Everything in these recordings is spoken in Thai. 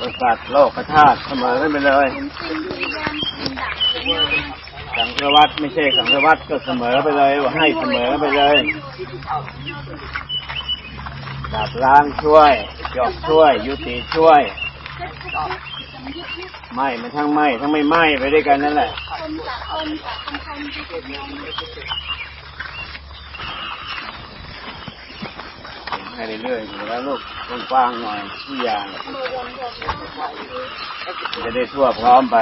ปรพสัตว์โลกธาตุเสมอกันไปเลยสังสวัตไม่ใช่สังสวัตก็เสมอไปเลยว่าให้เสมอไปเลยดับล้างช่วยจบช่วย ยุติช่วยไม่มันทั้งไม่ทั้งไม่ไม่ไปด้วยกันนั่นแหละ ให้เรื่อยๆอยู่แล้วลูกกว้างๆหน่อยทุกอย่างจะได้ทั่วพร้อมไป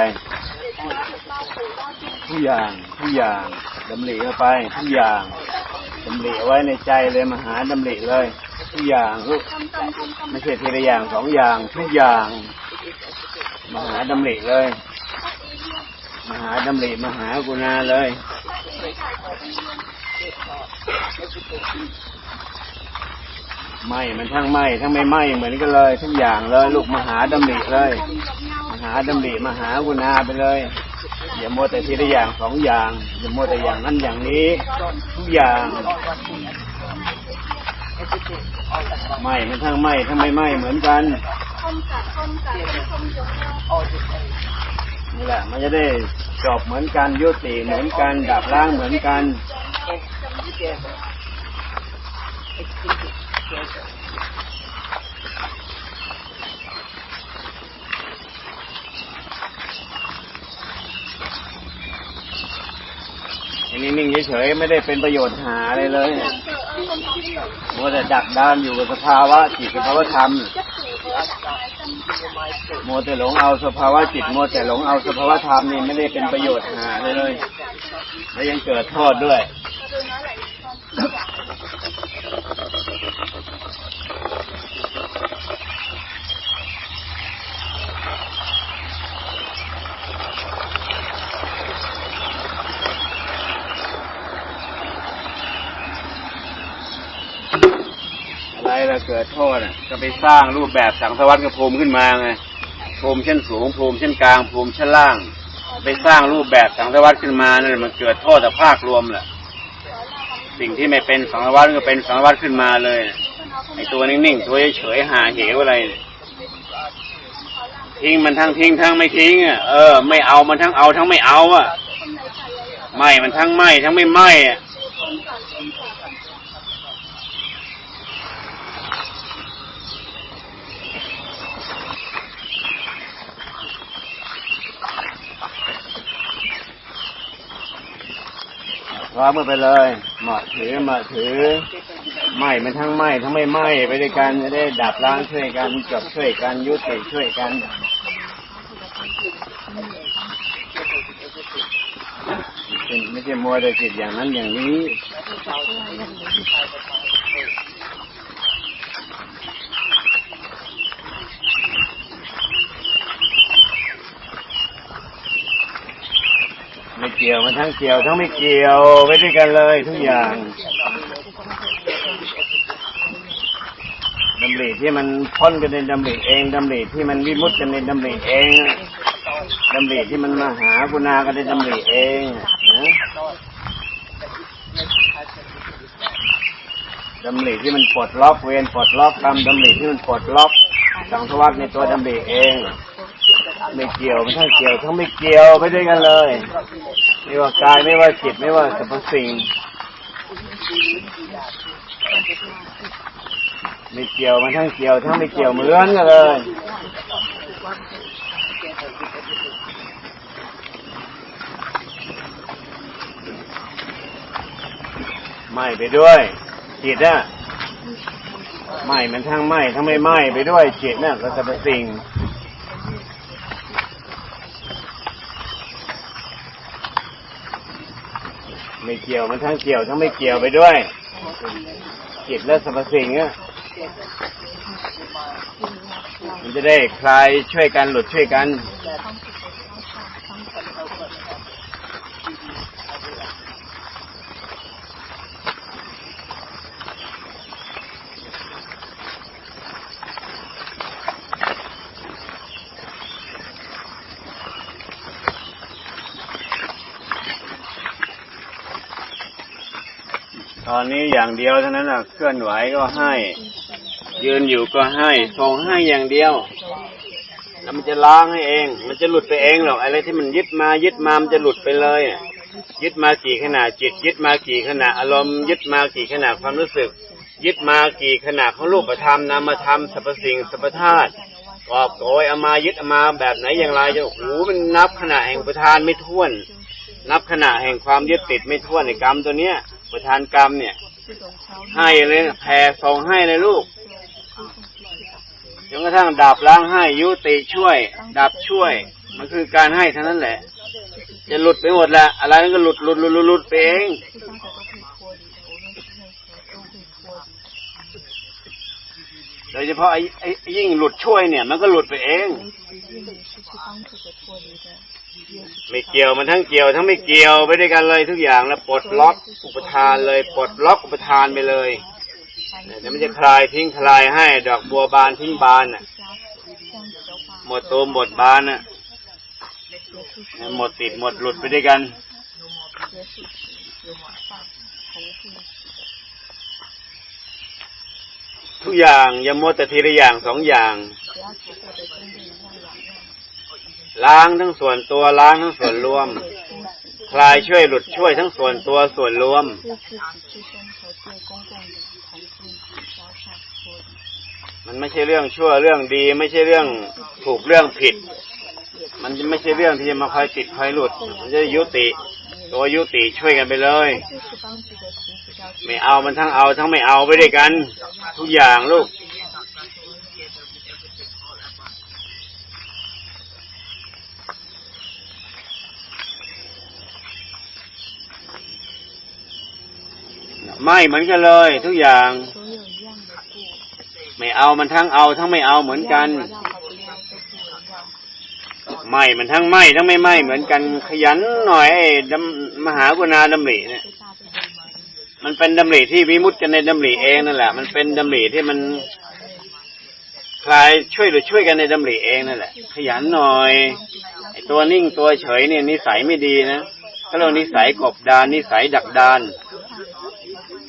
ทุกอย่างทุกอย่างดำริเข้าไปทุกอย่างดำริไว้ในใจเลยมหาดำริเลยทุกอย่างลูกไม่ใช่ทีละอย่างสองอย่างทุกอย่างมหาดำริเลย มหาดำริมหากุณาเลย ไม่มันทั้งไม่ทั้งไม่ไม่เหมือนกันเลย ทุกอย่างเลย ลูกมหาดำริเลย มหาดำริมหากุณาไปเลย อย่ามัวแต่ทีละอย่างสองอย่าง อย่ามัวแต่อย่างนั้นอย่างนี้ ทุกอย่างไม่มันทั้งไม่ทั้งไม่ไม่เหมือนกันนี่แหละ มันจะได้จบเหมือนกันยุติเหมือนกัน ดับล้างเหมือนกัน อันนี้นิ่งเฉยๆไม่ได้เป็นประโยชน์หาอะไรเลยมัวแต่ดักดานอยู่กับสภาวะจิตสภาวะธรรมมัวแต่หลงเอาสภาวะจิตมัวแต่หลงเอาสภาวะธรรมนี่ไม่ได้เป็นประโยชน์หาอะไรเลย และยังเกิดโทษด้วย อะไรล่ะเกิดโทษอะก็ไปสร้างรูปแบบสังสารวัตกับภูมิขึ้นมาไงภูมิชั้นสูงภูมิชั้นกลางภูมิชั้นล่าง ไปสร้างรูปแบบสังสารวัตขึ้นมานั่นมันเกิดโทษแต่ภาครวมแหละสิ่งที่ไม่เป็นสังสารวัตก็เป็นสังสารวัตขึ้นมาเลยไอตัวนิ่งๆตัวเฉยๆหาเหวอะไรทิ้งมันทั้งทิ้งทั้งไม่ทิ้งอะเออไม่เอามันทั้งเอาทั้งไม่เอาอะไม่มันทั้งไม่ทั้งไม่ไม่อะ พร้อมกันไปเลยเหมาะถือเหมาะถือไหม้มันทั้งไหม้ทั้งไม่ไหม้ไปด้วยกันจะได้ดับล้างช่วยกันจบช่วยกันยุติช่วยกันเป็นไม่ใช่มัวแต่จิตอย่างนั้นอย่างนี้ กี่ยวมันทั้งเกี่ยวทั้งไม่เกี่ยวไปด้วยกันเลยทุกอย่างดำริที่มันพ้นกันในดำริเองดำริที่มันวิมุตต์กันในดำริเองดำริที่มันมาหากุณากันในดำริเองนะดำริที่มันปลดล็อกเวรปลดล็อกกรรมดำริที่มันปลดล็อกสังสวัสดในตัวดำริเองไม่เกี่ยวมันทั้งเกี่ยวทั้งไม่เกี่ยวไปด้วยกันเลย ไม่ว่ากายไม่ว่าจิตไม่ว่าสรรพสิ่งไม่เกี่ยวมันทั้งเกี่ยวทั้งไม่เกี่ยวเหมือนกันเลยไหมไปด้วยจิตน่ะไหมมันทั้งไหมทั้งไม่ไหมไปด้วยจิตน่ะก็สรรพสิ่ง ไม่เกี่ยวมันทั้งเกี่ยวทั้งไม่เกี่ยวไปด้วยจิตและสรรพสิ่งอะมันจะได้คลายช่วยกันหลุดช่วยกันนี้อย่าง เดียวเท่านั้นนะเคลื่อนไหวก็ให้ ยืนอยู่ก็ให้ทรงให้อย่างเดียว แล้วมันจะล้างให้เอง มันจะหลุดไปเองหรอกอะไรที่มันยึดมายึดมามันจะหลุดไปเลยอะยึดมากี่ขนาดจิต ยึดมากี่ขนาดอารมณ์ยึดมากี่ขนาดความรู้สึก ยึดมากี่ขนาดของรูปธรรมนามธรรมสรรพสิ่งสรรพธาตุกอบโกยเอามายึดเอามาแบบไหนอย่างไรจะโอ้โหมันนับขนาดแห่งประธานไม่ท้วน นับขนาดแห่งความยึดติดไม่ท้วนในกรรมตัวเนี้ยประธานกรรมเนี่ย ให้เลยแผ่ส่งให้เลยลูกจนกระทั่งดับล้างให้ยุติช่วย ดับช่วย มันคือการให้เท่านั้นแหละ จะหลุดไปหมดแหละอะไรนั้นก็หลุดหลุดหลุดหลุดหลุดไปเอง ดยเฉพาะไอ้ไอ้ไอ้ยิ่งหลุดช่วยเนี่ย มันก็หลุดไปเอง ไม่เกี่ยวมันทั้งเกี่ยวทั้งไม่เกี่ยวไปด้วยกันเลยทุกอย่างแล้วปลดล็อกอุปทานเลยปลดล็อกอุปทานไปเลยเดี๋ยวมันจะคลายทิ้งคลายให้ ดอกบัวบานทิ้งบานน่ะ หมดตัวหมดบานน่ะหมดติดหมดหลุดไปด้วยกัน ทุกอย่างอย่ามัวแต่ทีละอย่างสองอย่าง ล้างทั้งส่วนตัวล้างทั้งส่วนรวม คลายช่วยหลุดช่วยทั้งส่วนตัวส่วนรวม มันไม่ใช่เรื่องชั่วเรื่องดี ไม่ใช่เรื่องถูกเรื่องผิด มันไม่ใช่เรื่องที่จะมาคอยติดคอยหลุด มันจะยุติตัวยุติช่วยกันไปเลย ไม่เอามันทั้งเอาทั้งไม่เอาไปด้วยกัน ทุกอย่างลูก ไม่เหมือนกันเลย ทุกอย่าง ไม่เอามันทั้งเอาทั้งไม่เอาเหมือนกัน ไม่มันทั้งไม่ทั้งไม่ไม่เหมือนกัน ขยันหน่อยไอ้มหากรุณาดำริเนี่ย มันเป็นดำริที่วิมุตกันในดำริเองนั่นแหละ มันเป็นดำริที่มันคลายช่วยหรือช่วยกันในดำริเองนั่นแหละ ขยันหน่อยไอตัวนิ่งตัวเฉยเนี่ยนิสัยไม่ดีนะก็เรียกว่านิสัยกบดานนิสัยดักดาน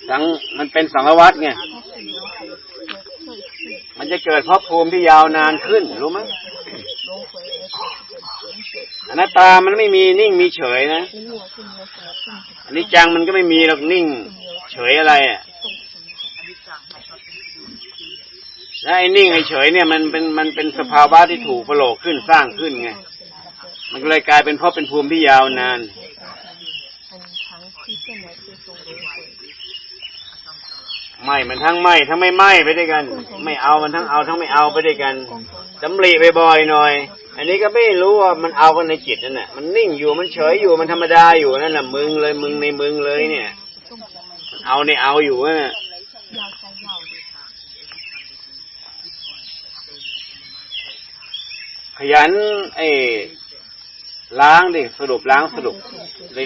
สังมันเป็นสังวัตไงมันจะเกิดภพภูมิที่ยาวนานขึ้นรู้ไหมอนัตตามันไม่มีนิ่งมีเฉยนะอันนี้จังมันก็ไม่มีหรอกนิ่ง ยอะไรอะแล้วไอ้นิ่งไอ้เฉยเนี่ยมันเป็นมันเป็นสภาวะที่ถูกประโลกขึ้นสร้างขึ้นไง มันเลยกลายเป็นเพราะเป็นภูมิที่ยาวนานไม่มันทั้งไม่ทั้งไม่ไม่ไปด้วยกัน ไม่เอามันทั้งเอาทั้งไม่เอาไปด้วยกันดำริบ่อยๆหน่อย อันนี้ก็ไม่รู้ว่ามันเอากันในจิตนั่นแหละมันนิ่งอยู่มันเฉยอยู่มันธรรมดาอยู่นั่นแหละมึงเลยมึงในมึงเลยเนี่ย เอาในเอาอยู่น่ะขยันไอ้ล้างดิสรุปล้างสรุป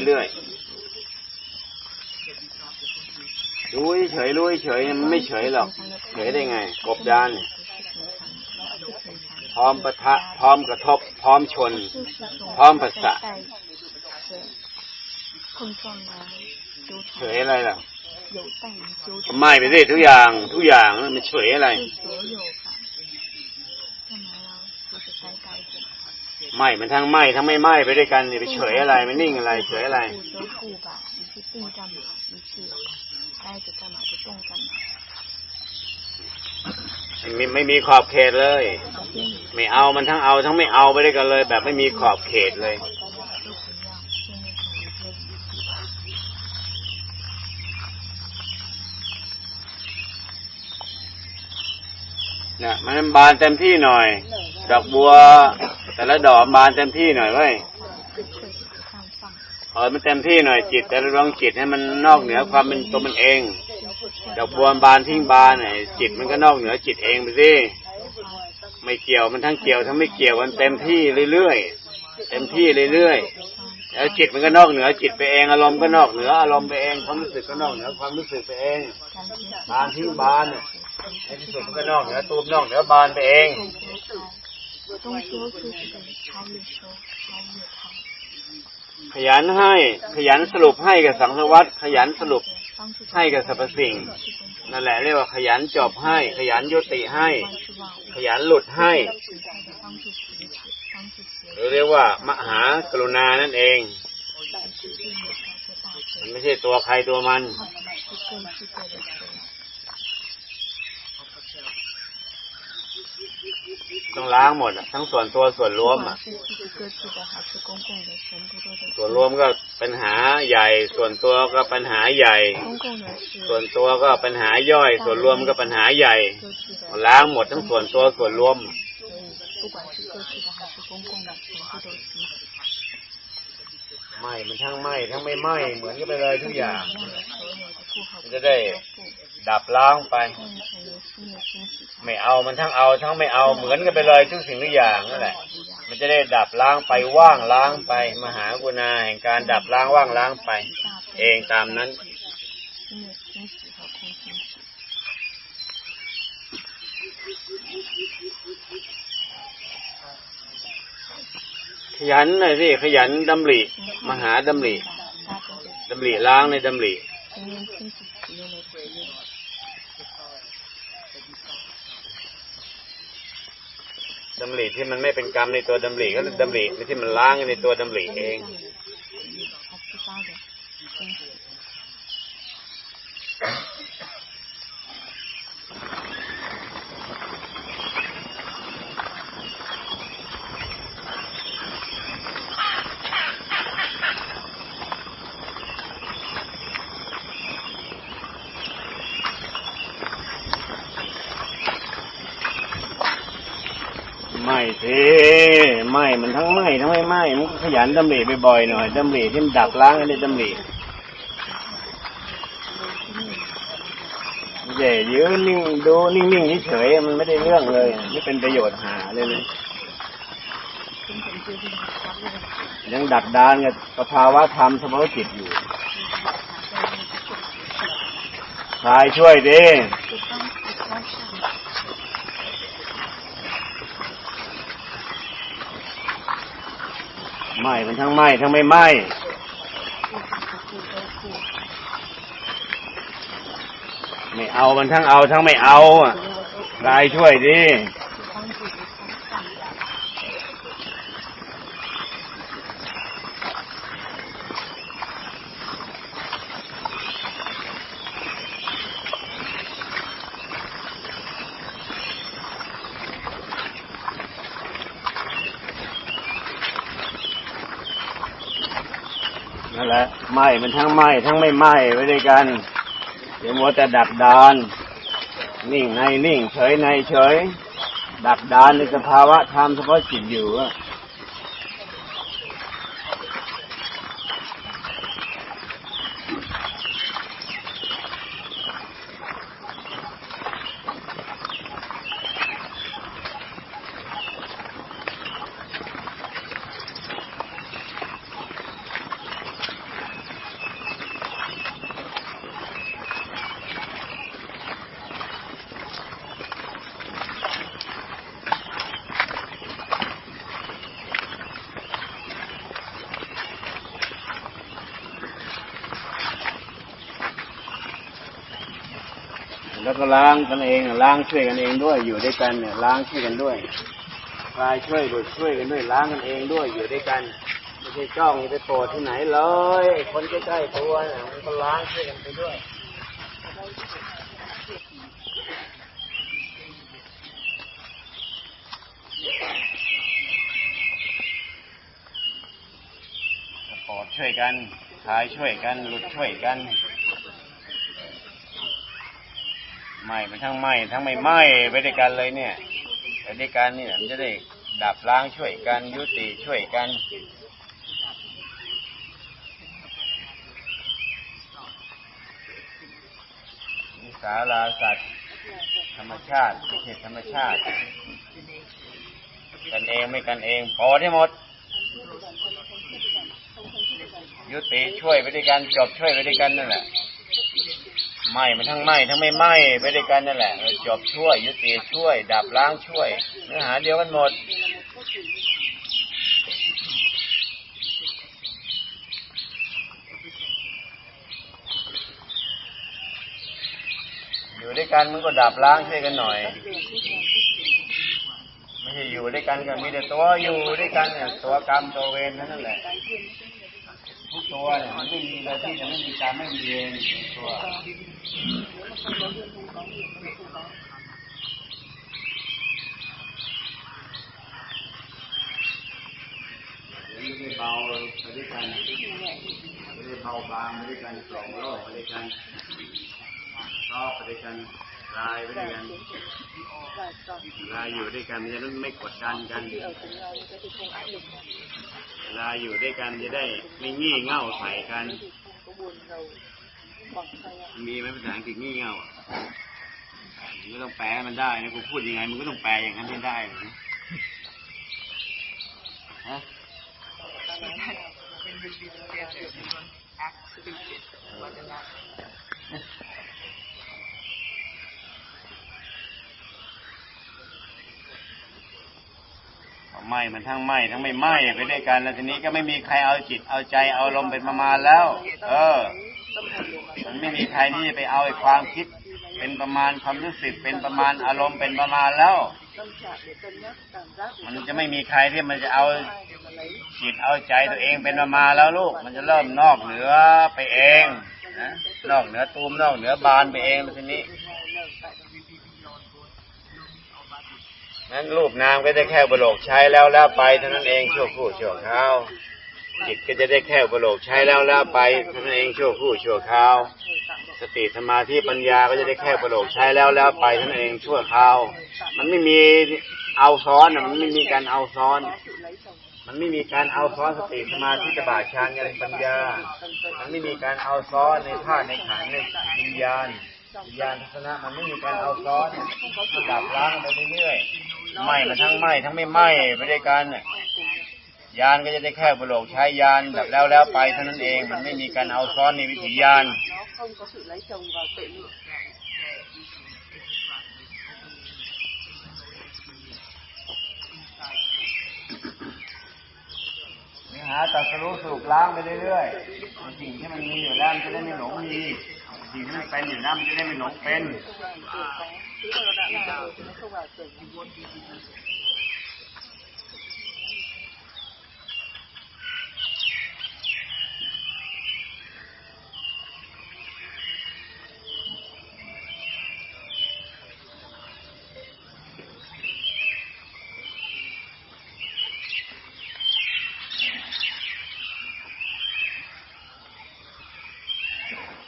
เรื่อยๆรู้เฉยรู้เฉยมันไม่เฉยหรอกเฉยได้ไง กบดานพร้อมปะทะ พร้อมกระทบ พร้อมชน พร้อมภาษาเฉยอะไรล่ะ ไม่ไปสิทุกอย่าง ทุกอย่างมันเฉยอะไรไม่มันทั้งไม่ทั้งไม่ไม่ไปด้วยกันนี่ไปเฉยอะไรไมันนิ่งอะไร เฉยอะไรไม่ไม่มีขอบเขตเลย ไม่เอามันทั้งเอาทั้งไม่เอาไปด้วยกันเลย แบบไม่มีขอบเขตเลย เนี่ยมันบานเต็มที่หน่อย ดอกบัว แต่ละดอกบานเต็มที่หน่อยเว้ยเออมันเต็มที่หน่อยจิต แต่ละดวงจิตให้มันนอกเหนือความเป็นตัวมันเอง ดอกบัวบานทิ้งบานไอ้จิตมันก็นอกเหนือจิตเองไปสิไม่เกี่ยวมันทั้งเกี่ยวทั้งไม่เกี่ยวมันเต็มที่เรื่อยๆเต็มที่เรื่อยๆแล้วจิตมันก็นอกเหนือจิตไปเองอารมณ์ก็นอกเหนืออารมณ์ไปเองความรู้สึกก็นอกเหนือความรู้สึกไปเองบานทิ้งบานเนี่ย ในที่สุดมันก็นอกเหนือตูมนอกเหนือบานไปเองขยันให้ ขยันสรุปให้กับสังสวัตขยันสรุปให้กับสรรพสิ่ง นั่นแหละเรียกว่าขยันจบให้ ขยันยุติให้ ขยันหลุดให้ หรือเรียกว่ามหากรุณานั่นเอง มันไม่ใช่ตัวใครตัวมัน ต้องล้างหมดทั้งส่วนตัวส่วนรวมอะส่วนรวมก็ปัญหาใหญ่ ส่วนตัวก็ปัญหาใหญ่ ส่วนตัวก็ปัญหาย่อย ส่วนรวมก็ปัญหาใหญ่ ล้างหมดทั้งส่วนตัวส่วนรวมไม่มันทั้งไม่ทั้งไม่ไม่เหมือนกันไปเลยทุกอย่าง จะได้ดับล้างไป ไม่เอามันทั้งเอาทั้งไม่เอาเหมือนกันไปเลยทุกสิ่งทุกอย่างนั่นแหละ มันจะได้ดับล้างไปว่างล้างไป มหากุณาแห่งการดับล้างว่างล้างไป เองตามนั้นขยันหน่อยสิขยันดำริมหาดำริดำริล้างในดำริ ดำริที่มันไม่เป็นกรรมในตัวดำริก็ดำริไม่ที่มันล้างในตัวดำริเอง ไม่สิไม่มันทั้งไม่ทั้งไม่ไหมมันก็ขยันดำริบ่อยๆหน่อยดำริที่มันดับล้างในดำริไม่ใช่ยืนนิ่งดูนิ่งๆเฉยมันไม่ได้เรื่องเลยไม่เป็นประโยชน์หาเลยเลยยังดักดานกับสภาวะธรรมสภาวะจิตอยู่ชายช่วยดิ ม้มันทั้งไหม้ทั้งไม่ไหม้ไม่เอามันทั้งเอาทั้งไม่เอาอะลายช่วยดิ ม้มันทั้งไหม้ทั้งไม่ไหม้ไว้ด้วยกันเดี๋ยวมัวแต่ดักดานนิ่งในนิ่งเฉยในเฉย ดักดานในสภาวะธรรมเฉพาะจิตอยู่อะ ก็ล้างกันเองล้างช่วยกันเองด้วย อยู่ด้วยกันเนี่ยล้างช่วยกันด้วยกายช่วยหลุดช่วยกันด้วยล้างกันเองด้วยอยู่ด้วยกันไม่ใช่จ้องไปโปรดที่ไหนเลยไอ้คนใกล้ๆตัวน่ะมันก็ล้างช่วยกันไปด้วยโปรดช่วยกันชายช่วยกันหลุดช่วยกัน ไหม้มันทั้งไหม้ทั้งไม่ไหม้ไปด้วยกันเลยเนี่ยไปด้วยกันนี่แหละมันจะได้ดับล้างช่วยกันยุติช่วยกันมีสาราสัตว์ธรรมชาติไม่ใช่ธรรมชาติ กันเองไม่กันเองพอได้หมด ยุติช่วยไปด้วยกันจบช่วยไปด้วยกันนั่นแหละ ไหม้มันทั้งไหม้ทั้งไม่ไหม้ไปด้วยกันนั่นแหละจบช่วยยุติช่วย ดับล้างช่วยเนื้อหาเดียวกันหมดอยู่ด้วยกันมันก็ดับล้างช่วยกันหน่อยไม่ใช่อยู่ด้วยกันก็มีแต่ตัวอยู่ด้วยกันเนี่ยตัวกรรมตัวเวรนั้นแหละทุกตัวเนี่ยมันไม่มีอะไรที่จะไม่มีกรรไม่มีเวรตัว ไม่ได้เบาไปด้วยกันไม่ได้เบาบางไปด้วยกันสองโลกไปด้วยกันชอบไปด้วยกันลายไปด้วยกันลายอยู่ด้วยกันมันจะไม่กดดันกันลายอยู่ด้วยกันจะได้ไม่งี่เง่าใส่กัน มีไหมภาษาอังกฤษงี่เง่าอะมึงก็ต้องแปลมันได้นะกูพูดยังไงมึงก็ต้องแปลอย่างนั้นให้ได้นะฮะไหม่มันทั้งไหม่ทั้งไม่ไหม่ไปด้วยกันแล้วทีนี้ก็ไม่มีใครเอาจิตเอาใจเอาลมเป็นประมาณแล้ว เออ มันไม่มีใครที่จะไปเอาไอ้ความคิด เป็นประมาณความรู้สึกเป็นประมาณอารมณ์เป็นประมาณแล้ว มันจะไม่มีใครที่มันจะเอาจิตเอาใจตัวเองเป็นประมาณแล้วลูก มันจะเริ่มนอกเหนือไปเองนะนอกเหนือตูมนอกเหนือบานไปเองทีนี้นั้นรูปนามก็จะแค่บโลกใช้แล้วแล้วไปเท่านั้นเองชั่วครู่ชั่วคราว จิตก็จะได้แค่บโลกใช้แล้วแล้วไปเท่านั้นเองชั่วครู่ชั่วคราว สติสมาธิปัญญาก็จะได้แค่บโลกใช้แล้วแล้วไปเท่านั้นเองชั่วคราว มันไม่มีเอาซ้อนมันไม่มีการเอาซ้อน มันไม่มีการเอาซ้อนสติสมาธิตบาฌานกับปัญญา มันไม่มีการเอาซ้อนในธาตุในขันในวิญญาณวิญญาณทัศนะมันไม่มีการเอาซ้อนมันดับล้างไปเรื่อยๆไหม้มาทั้งไหม้ทั้งไม่ไหม้ไปด้วยกันน่ะ ยานก็จะได้แค่บโลกใช้ยานแบบแล้วแล้วไปเท่านั้นเองมันไม่มีการเอาซ้อนในวิถียาน nó không có sự lấy chồng vào tuệ lụy หาตัดสรู้สูบล้างไปเรื่อยๆสิ่งที่มันมีอยู่แล้วมันจะได้ไม่หลงมีสิ่งที่มันเป็นอยู่แล้วมันจะได้ไม่หลงเป็น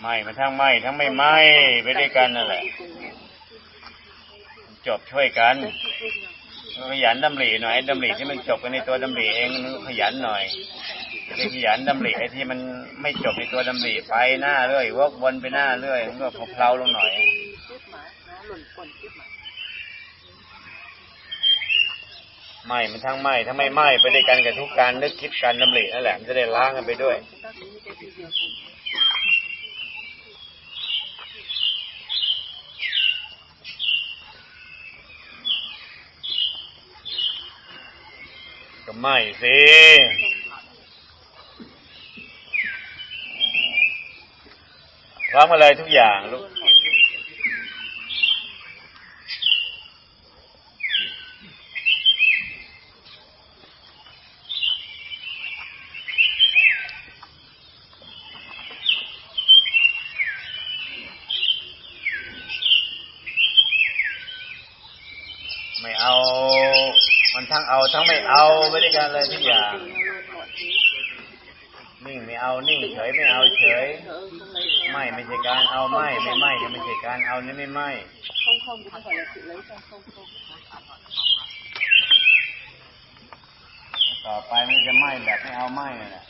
ไหม้มาทั้งไหม้ทั้งไม่ไหม้ไปด้วยกันนั่นแหละ จบช่วยกันขยันดำริหน่อยดำริที่มันจบกันในตัวดำริเองมันขยันหน่อยไม่ขยันดำริไอ้ที่มันไม่จบในตัวดำริไปหน้าเรื่อยวกวนไปหน้าเรื่อยมันก็เพลาๆลงหน่อย tiếp mà nó luẩn quẩn tiếp mà ไหม้มันทั้งไหม้ทั้งไม่ไหม้ไปด้วยกันกับทุกการนึกคิดการดำรินั่นแหละมันจะได้ล้างกันไปด้วย ไม่สิพร้อมอะไรทุกอย่างลูก ไม่เอา มันทั้งเอาทั้ง ไม่เอาได้กันเลยทุกอย่างนิ่งไม่เอานิ่งเฉยไม่เอาเฉย ไม่ไม่ใช่การเอาไม่ไม่ไม่ก็ไม่ใช่การเอานี่ไม่ไม่ต่อไปมันจะไม่แบบไม่เอาไม่นั่นแหละ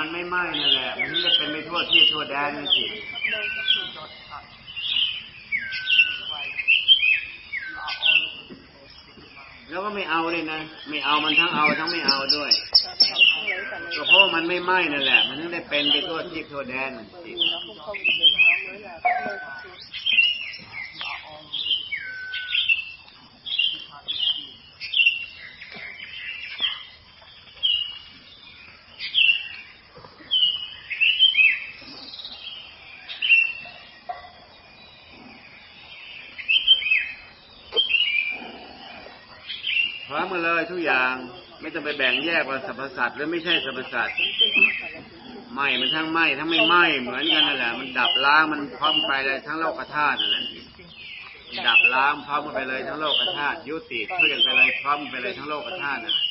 มันไม่ไหม้นั่นแหละ มันจะเป็นไปทั่วที่ทั่วแดนจริงแล้วก็ไม่เอาเลยนะ ไม่เอามันทั้งเอาทั้งไม่เอาด้วยก็เพราะมันไม่ไหม้นั่นแหละ มันถึงได้เป็นไปทั่วที่ทั่วแดนจริง เลยทุกอย่างไม่ต้องไปแบ่งแยกว่าสรรพสัตว์หรือไม่ใช่สรรพสัตว์ไหม้มันทั้งไหม้ทั้งไม่ไหม้เหมือนกันนั่นแหละ มันดับล้างมันพร้อมไปเลยทั้งโลกธาตุนั่นแหละดับล้างพร้อมกันไปเลยทั้งโลกธาตุยุติเพื่อนไปเลยพร้อมกันไปเลยทั้งโลกธาตุนั่นแหละ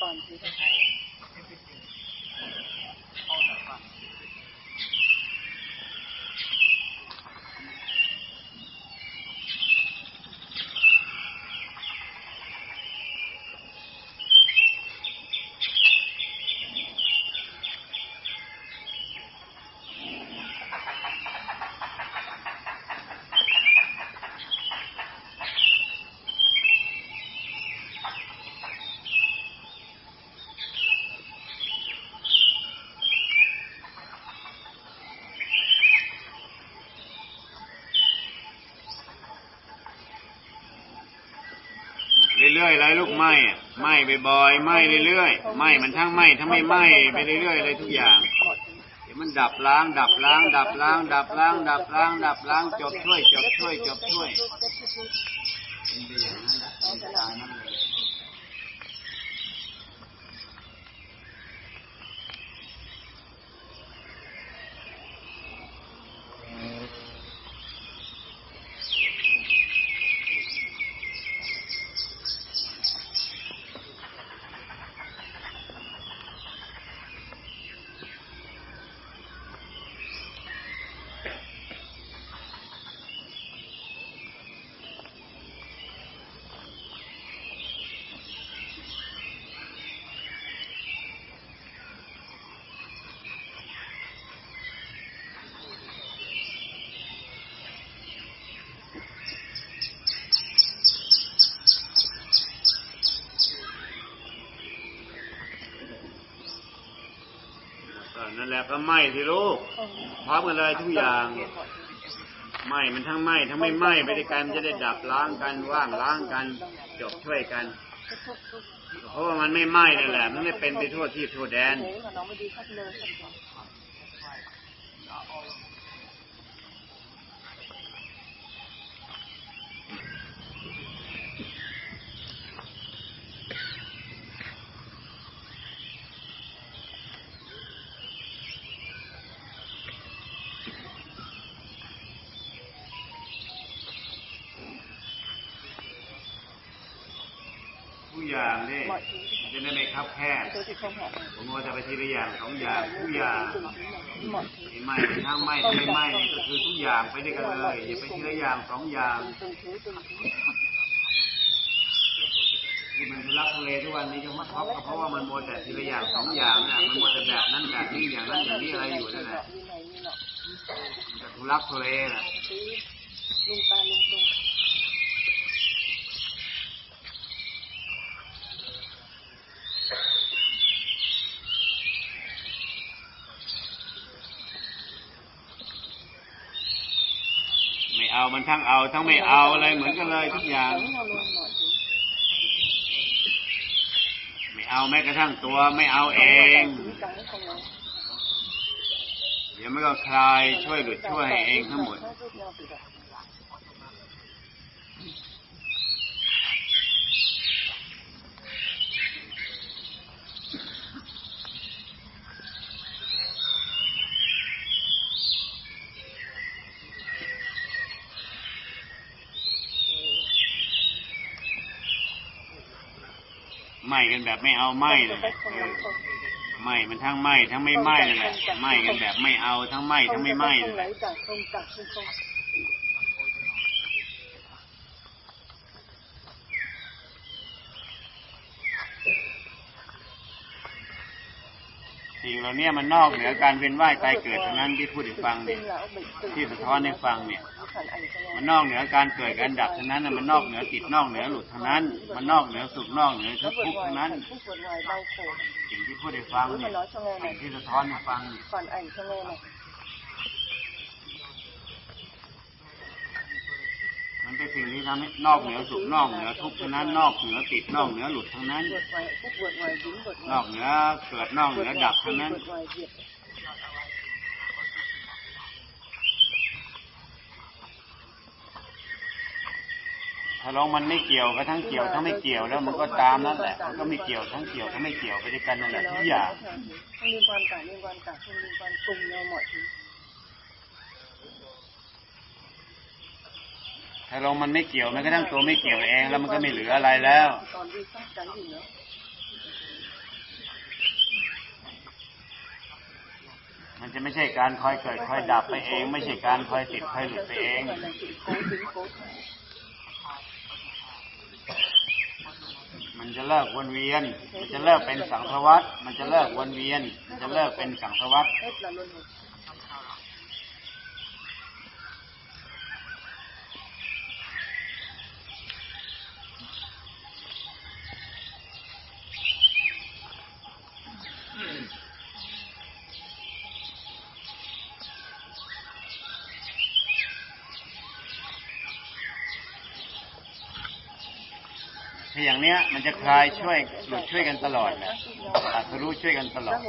เรื่อยๆเลยลูกไหม้อะไหม้บ่อยๆไหม้เรื่อยๆไหม้มันทั้งไหม้ทั้งไม่ไหม้ไปเรื่อยๆเลยทุกอย่างเดี๋ยวมันดับล้าง ดับล้าง ดับล้าง ดับล้าง ดับล้าง ดับล้างจบช่วยจบช่วยจบช่วยเป็นไปอย่างนั้นแหละเป็นไปตามนั้นเลย ก็นั่น แหละก็ไหม้สิลูกพร้อมกันเลยทุกอย่างไหม้มันทั้งไหม้ทั้งไม่ไหม้ไปด้วยกันมันจะได้ดับล้างกันว่างล้างกัน จบช่วยกัน เพราะว่ามันไม่ไหม้นั่นแหละ มันไม่เป็นไปทั่วที่ทั่วแดน จะได้ไม่คับแคบ tôi thì không hỏi ผมว่าจะไปทีละอย่างสองอย่างทุกอย่างไอ้ไหม้ทั้งไหม้ทั้งไม่ไหม้นี่ก็คือทุกอย่างไปด้วยกันเลยอย่าไปทีละอย่างสองอย่างที่มันทุลักทุเลทุกวันนี้ก็มาท็อปเพราะว่ามันมัวแต่ทีละอย่างสองอย่างน่ะมันมัวแต่แบบนั้นแบบนี้อย่างนั้นอย่างนี้อะไรอยู่นั่นแหละจะทุลักทุเลนะ cứ lung ta lung tung ไม่ เอามันทั้งเอาทั้งไม่เอาอะไรเหมือนกันเลยทุกอย่างไม่เอาแม้กระทั่งตัวไม่เอาเองเดี๋ยวมันก็คลายช่วยหลุดช่วยให้เองทั้งหมด ไหม้กันแบบไม่เอาไหม้เลย cách không เอ nói อ không ไหม้มันทั้งไหม้ทั้งไม่ไหม้นั่นแหละไหม้กันแบบไม่เอาทั้งไหม้ทั้ง không ไม่ cho ไหม้ cách นั่ không นแหละ lấy cả không cả không không สิ่งเหล่านี้มันนอกเหนือการเวียนว่ายตายเกิดเท่านั้นที่พูดให้ฟังเนี่ย sinh lão bệnh tử ที่สะท้อนให้ฟังเนี่ย phản ảnh cho มันนอกเหนือการเกิดการดับทั้งนั้นน่ะมันนอกเหนือติดนอกเหนือหลุดทั้งนั้น มันนอกเหนือสุขนอกเหนือทุกข์ทั้งนั้นสิ่งที่พูดให้ฟังเนี่ย nói cho nghe สิ่งที่สะท้อนให้ฟังเนี่ย phản ảnh cho nghe này มันเป็นสิ่งที่ทำให้นอกเหนือสุขนอกเหนือทุกข์ทั้งนั้น นอกเหนือติดนอกเหนือหลุดทั้งนั้น นอกเหนือเกิดนอกเหนือดับทั้งนั้น vượt ngoài diệt ม ถ้าลองมันไม่เกี่ยวก็ทั้งเกี่ยวทั้งไม่เกี่ยวแล้วมันก็ตามนั่นแหละ มันก็ไม่เกี่ยวทั้งเกี่ยวทั้งไม่เกี่ยวไปด้วยกันนั่นแหละทุกอย่าง không liên quan cả liên quan cả không liên quan cùng nhau mọi thứ ถ้าลองมันไม่เกี่ยวมันก็ทั้งตัวไม่เกี่ยวเองแล้วมันก็ไม่เหลืออะไรแล้ว còn vi pháp cái gì nữa มันจะไม่ใช่การคอยเกิดคอยดับไปเอง ไม่ใช่การคอยติดคอยหลุดไปเอง มันจะเลิกวนเวียน มันจะเลิกเป็นสังสวัตมันจะเลิกวนเวียน มันจะเลิกเป็นสังสวัต hết là luân hồi ถ้าอย่าง เนี้ย มันจะคลายช่วยหลุดช่วยกันตลอดนะตัดรู้ช่วยกันตลอด